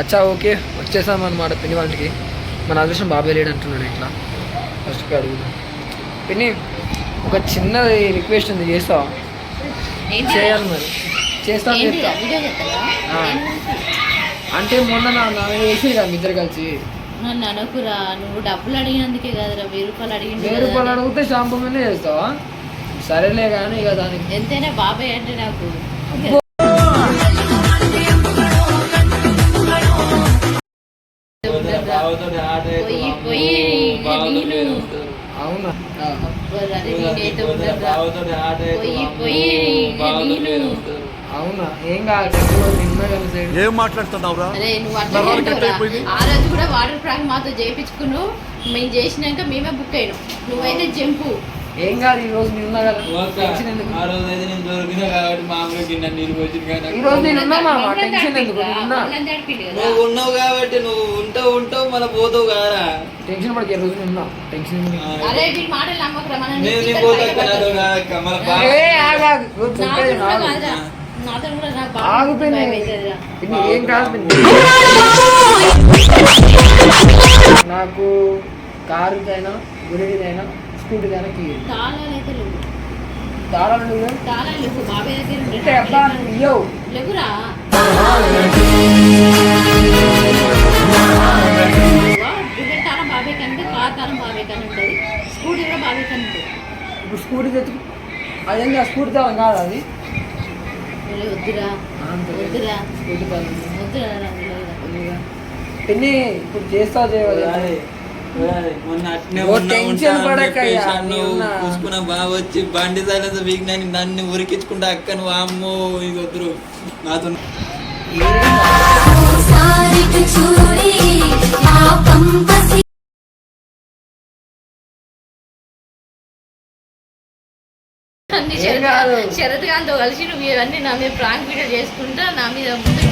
అచ్చా ఓకే. వచ్చేసాం అనమాట పిన్ని వాళ్ళకి. మన అదృష్టం బాబాయ్ లేడు అంటున్నాడు ఇట్లా. ఫస్ట్ అడుగుదాం. పిన్ని ఒక చిన్న రిక్వెస్ట్ ఉంది చేస్తావా? చేయాలి మరి. చేస్తాను చెప్తా. అంటే మొన్న నా నా వేసి కదా ఇద్దరు కలిసి. నన్ను అనుకురా నువ్వు డబ్బులు అడిగినందుకే కదరా వెయ్యి రూపాయలు అడిగిండు వెయ్యి రూపాయలు అడిగితే షాంపూ మీదే చేస్తావా? సరేలే కానీ ఇక దానికి. ఎంతైనా బాబాయ్ అంటే నాకు అవునా? అవునా? ఏం కాదు ఏం మాట్లాడుతున్నావురా. ఆ రోజు కూడా వాటర్ ప్రాంక్ మాతో చేయించుకున్నావు. మేము చేసినాక మేమే బుక్ అయినాం. నువ్వైతే జంపు. ఏం కాదు ఈ రోజు నిన్న కదా టెన్షన్ ఎందుకు ఆ రోజు అయితే నేను దొరికినా కాబట్టి మామూలుగా గిన్నె నీళ్ళు పోసింది కానీ ఈ రోజు నేను ఉన్నా మామ టెన్షన్ ఎందుకు ఉన్నా. నువ్వు ఉన్నావు కాబట్టి నువ్వు ఉంటావు ఉంటావు మళ్ళీ పోతావు కారా టెన్షన్ పడక ఈ రోజు నేను ఉన్నా. టెన్షన్ మాటలు నమ్మకరా మనం నేను పోతా. కాదు ఆగు. నాతో కూడా ఏం కాదు. నాకు కారుకైనా గురిడిదైనా స్కూటీదైనా కీ తాళాలు అయితే లేవు. తాళాలు నువ్వు తాళాలు లేవు. బాబాయ్ దగ్గర అబ్బా లేవురా. తాళం బాబాయ్ కంటే కార్ తాళం బాబాయ్ కానీ ఉంటుంది. స్కూటీ కూడా బాబాయ్ కానీ ఉంటుంది. ఇప్పుడు స్కూటీ తెచ్చుకు అదేంటి ఆ స్కూటీ తాళం కాదు అది? వద్దురా. వద్దురా. స్కూటీ తాళం వద్దురా. పిన్ని ఇప్పుడు చేస్తా చేయవాలి చూసుకున్న బాగా వచ్చి బండి సైలెన్స్ వీక్నాన్ని నన్ను ఉరికించుకుంటా అక్క నువ్వు అమ్మో ఇది వద్దురు. నాతో అన్ని శరత్ గాంతో కలిసి నువ్వు ఇవన్నీ నా మీద ప్రాంక్ వీడియో చేసుకుంటా నా మీద ముందు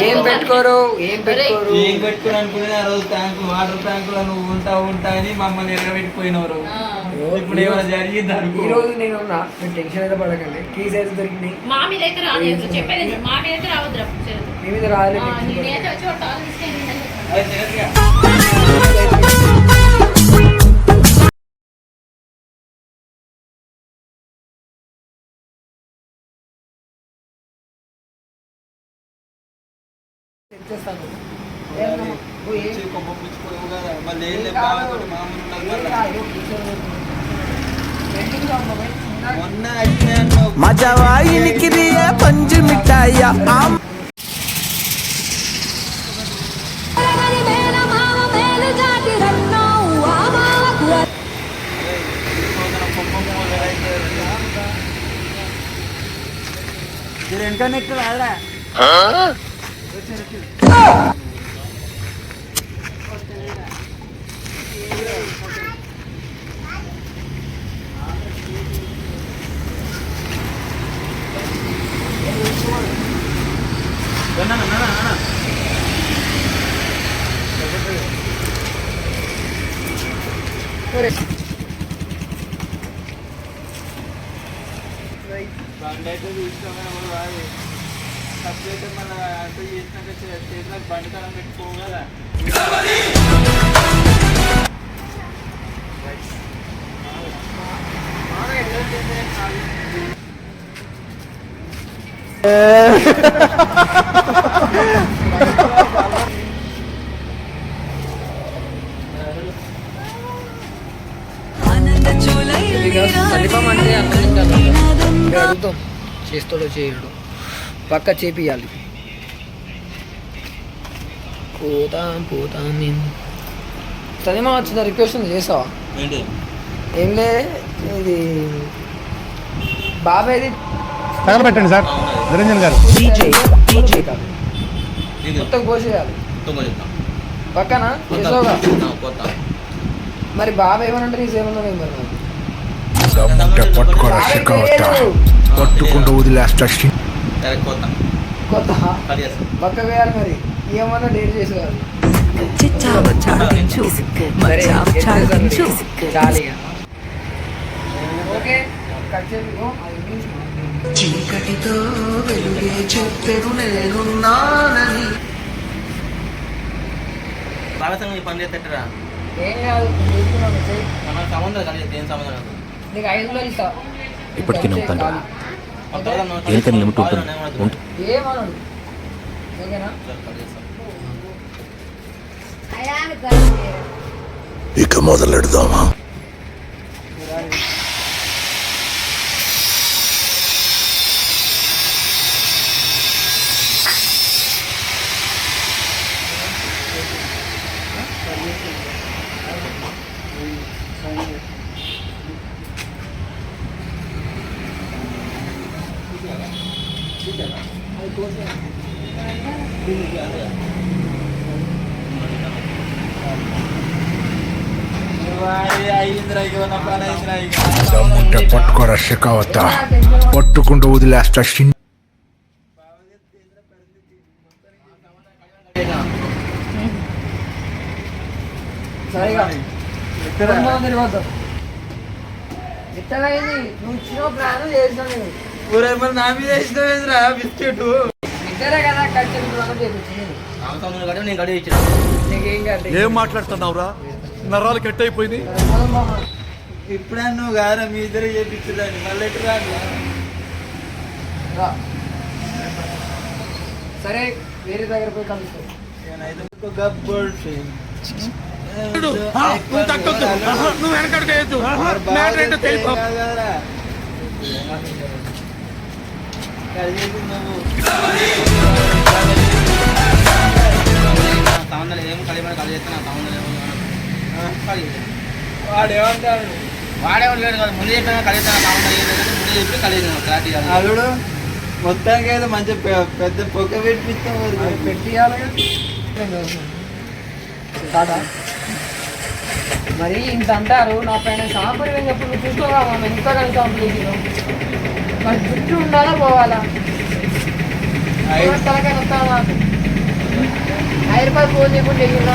ఏం. పెట్టుకోరు? ఏం పెట్టుకోరు? ఏం పెట్టుకుని ఆ రోజు ట్యాంకు వాటర్ ట్యాంకులో నువ్వు ఉంటా అని మమ్మల్ని ఎరగబెట్టిపోయినవారు. ఇప్పుడు ఏమైనా జరిగింది అనుకో? ఈ రోజు నేను ఉన్నా. మీరు టెన్షన్ అయితే పడకండి. కీస్ అయితే దొరికినాయి. మా మీద అయితే రాలేదు. చెప్పేది ఏంటి? మా మీద అయితే రావద్దురా శరత్. మీ మీద రాలే ఆ, టెన్షన్ నేనైతే వచ్చి ఒక టాల్ తీసుకెళ్ళి అది తెలియదుగా. తెచ్చేస్తాను వచ్చి కొమ్మ పుచ్చుకోవు కదా మళ్ళీ ఏం లేదు బావతోటి మామూలు ఉండదు మళ్ళా. మొన్న అట్నే అన్నావు Right. Bandai to the Instagram or right. తప్పు అయితే చేసినాక బండి పెట్టుకోవు కదా. సందీపం అంటే అడుగుతాం. చేస్తాడో చేయడు. పక్క చేపియాలి. పోతాం పోతాం మేము సందీపం వచ్చిన రిక్వెస్ట్ ఉంది చేసావా ఏంటి? ఏం లే ఇది బాబాయ్ది తగలబెట్టండి సార్. నిరంజన్ గారు. మొత్తం కోసేయాలి. పక్కన? చేసావుగా మరి బాబాయ్ ఏమనంటే నీ సేవలో పట్టుకోరా. పట్టుకుంటూ వదిలేస్తా కొత్త కొత్త పక్క వేయాలి మరి. ఏమన్నా డేట్ చేసేవారు ఓకే కట్ చేసి. చీకటితో వెలుగే చెప్పెను నేనున్నానని. భారతంగా ఈ పని చేస్తరా ఏం కాదు. మన సంబంధం కలిసి ఏం సంబంధం ఇప్పటికీ నమ్ముతాను. దేనికైనా లిమిట్ ఉంటుంది. ఇక మొదలెడదామా వాడి అయ్యిందిరా ఇక నా పని అయిందిరా ఇక దమ్ముంటే పట్టుకోరా షెకావత పట్టుకుంటూ వదిలేస్తా షిన్ సరిగా కొంతమంది తెలియదు ఇట్టగైంది నువ్వు ఇచ్చిన ప్లాన్ చేసినావు నేను ఊరే మరి నా మీద వేసినవేంద్రా బిస్కెట్ ఇద్దరే కదా కలిసి మనం చేపించింది. అవసరం నువ్వు కడిగి నేను కడిగి ఇచ్చిన నీకేం కాదు ఏం మాట్లాడుతున్నావురా? నరాలు కట్ అయిపోయింది నువ్వు గారా మీ ఇద్దరు చేపించుదాన్ని మళ్ళీ ఎటు రా. సరే వేరే దగ్గర పోయి కలుస్తావు నువ్వు ఏం వాడు ఏమంటాడు వాడేవాడు లేడు కదా ముందు చెప్పినా చెప్పి క్లారిటీ అల్లుడు మొత్తానికి అయితే మంచి పెద్ద పొక్క పెట్టిస్తాం టాటా మరి ఇంత అంటారు నా పైన సాంప్రదాయం చెప్పు నువ్వు చూసుకోగా మనం ఎంత కలిసి కంప్లీట్ మరి చుట్టూ ఉండాలా పోవాలా తలకాయ ఐదు రూపాయలు ఫోన్ చేయకుండా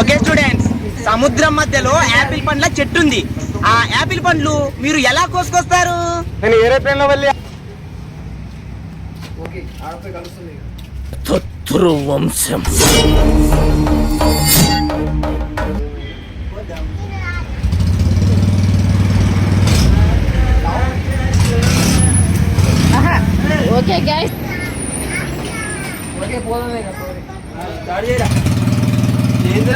ఓకే స్టూడెంట్స్ సముద్రం మధ్యలో యాపిల్ పండ్ల చెట్టు ఉంది ఆ యాపిల్ పండ్లు మీరు ఎలా కోసుకొస్తారు? నేను ఏరోప్లేన్లో వెళ్ళి ఓకే. తత్తురు వంశం ఓకే గైస్ ఓకే పోదాం ఇక పోదాం. స్టార్ట్ చేయరా? ఏ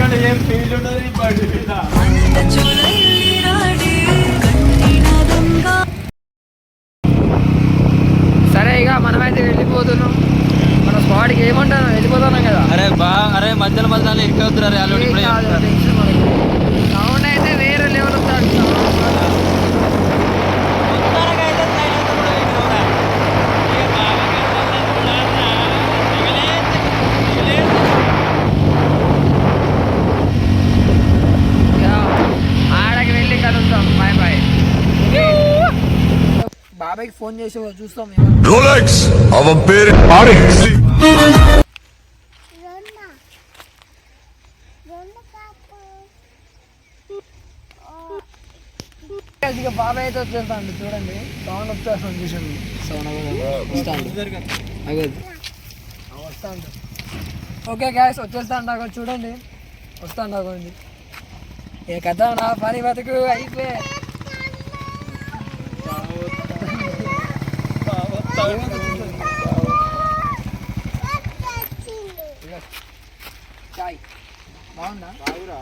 కానీ ఫీల్ ఉండదు. సరే ఇక మనమైతే వెళ్ళిపోతున్నాం. మన స్పాట్కి ఏమంటాను వెళ్ళిపోతున్నాం కదా. అరే బా అరే మధ్యలో మధ్యలో ఎక్కవుతురా అల్లుడు ఇప్పుడే సౌండ్ అయితే వేరే లెవెల్ వస్తాడు ఆడకి వెళ్ళి కలుద్దాం బాయ్ బాయ్ బాబాయ్కి ఫోన్ చేసి చూస్తాం ఏమన్నా రోలెక్స్ అవన్ పేరు ఆరెక్స్ ఇక బాబాయ్ అయితే వచ్చేస్తాండి చూడండి. సౌండ్ వచ్చేస్తాను చూసండి సౌండ్ వస్తాండి. ఓకే గ్యాస్ వచ్చేస్తాండి అక్కడ చూడండి. అవ్వండి ఏ కథ నా పని బతుకు అయిపోయి. చాయ్. బాగుందా? బాగురా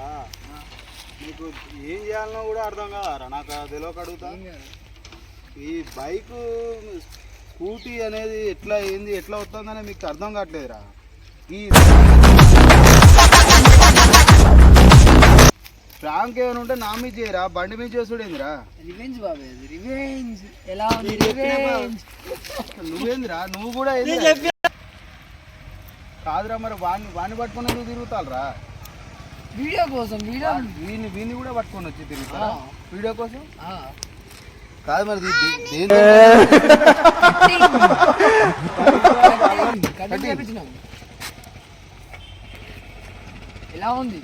నీకు ఏం చేయాలనో కూడా అర్థం కాదారా. నాకు తెలియక అడుగుతా. ఈ బైక్ స్కూటీ అనేది ఎట్లా ఏంది ఎట్లా వస్తుందని మీకు అర్థం కావట్లేదురా. ఈ ప్రాంక్ ఏమైనా ఉంటే నా మీద చేయరా? బండి మీద చేసుడేందిరా? రివెంజ్ అది రివెంజ్ ఎలా ఉంది? రివెంజ్ నువ్వేందిరా? నువ్వు కూడా? కాదురా మరి వాడిని వాడిని పట్టుకొని నువ్వు తిరుగుతారా వీడియో కోసం వీడియో వీడిని వీడిని కూడా పట్టుకొని వచ్చి తిరుగుతారా ఆ. వీడియో కోసం? ఆ. కాదు మరి ఎలా ఉంది?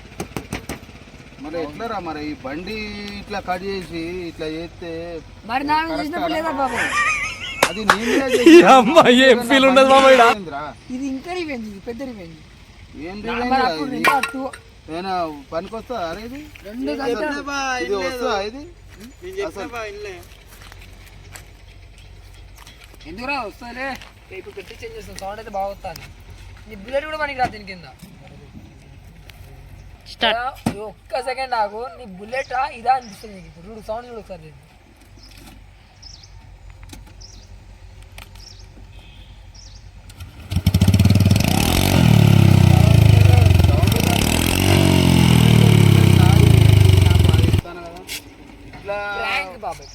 మరి ఎట్లరా మరి? ఈ బండి ఇట్లా కట్ చేసి ఇట్లా చేస్తే మరి నాకు చేసినప్పుడు లేదా బాబాయ్ అది నీ మీద చేసిన- ఏం ఫీల్ ఉండదు. ఏందిరా? ఇది ఇంకా రివెంజ్ ఇది పెద్ద రివెంజ్. ఏం రివెంజ్ రా ఏమైనా పనికొస్తా అరే ఇది? వస్తా ఇది నేను చెప్పిన బా ఇల్లే ఎందుకురా వస్తాలే ఇప్పుడు పెట్టి చేంజ్ చేస్తాను. సౌండ్ అయితే బాగా నీ బుల్లెట్ కూడా మనకి రా దీని కింద. ఈ ఒక్క సెకండ్ ఆగు నీ బుల్లెట్ ఇదా అనిపిస్తుంది నీకు. ఇప్పుడు చూడు సౌండ్ చూడు ఒకసారి.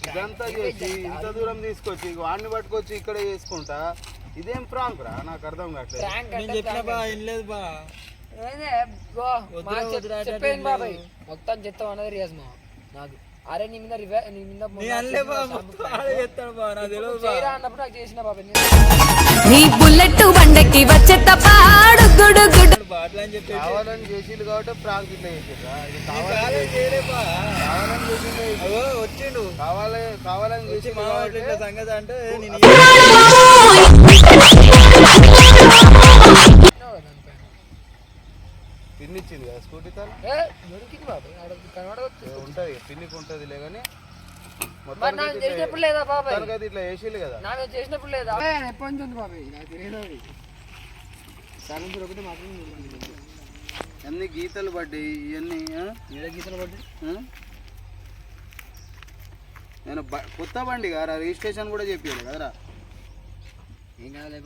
ఇదంతా చేసి ఇంత దూరం తీసుకొచ్చి వాడిని పట్టుకొచ్చి ఇక్కడ చేసుకుంటా ఇదేం ప్రాంక్ రా? నాకు అర్థం కావట్లేదు. బాబాయ్. మొత్తం చెత్తం అన్నది రియాజ్ మా నాకు. అరే నీ మీద రివే నీ మీద అన్నప్పుడు నాకు చేసిన బాబాయ్ నీ బుల్లెట్ బండకి వచ్చే తపాడు గుడు గుడు. బా అట్లా అని చెప్పి కావాలని చేసిండు కాబట్టి ప్రాంక్ ఇట్లా చేసిండు. వచ్చిండు. కావాలి కావాలని చేసి మా ఇంట్లో సంగతి అంటే నేను. పిన్ ఇచ్చింది కదా స్కూటీ తను? ఏ, దొరికింది ఆడ కనబడవచ్చు ఉంటది పిన్నికి ఉంటదిలే కానీ మరి నాకు చేసినప్పుడు లేదా బాబాయ్? ఇట్లా వేసిల్లు కదా. నాకు చేసినప్పుడు లేదా? ఎప్పటి నుంచి ఉంది బాబాయ్? నాకు తెలియదు. ఒకటి మాత్రం అన్ని గీతలు పడ్డాయి? ఇవన్నీ? ఏడ గీతలు పడ్డాయి? నేను కొత్త బండి కదా రిజిస్ట్రేషన్ కూడా చెప్పాడు కదరా? ఏం కాదులే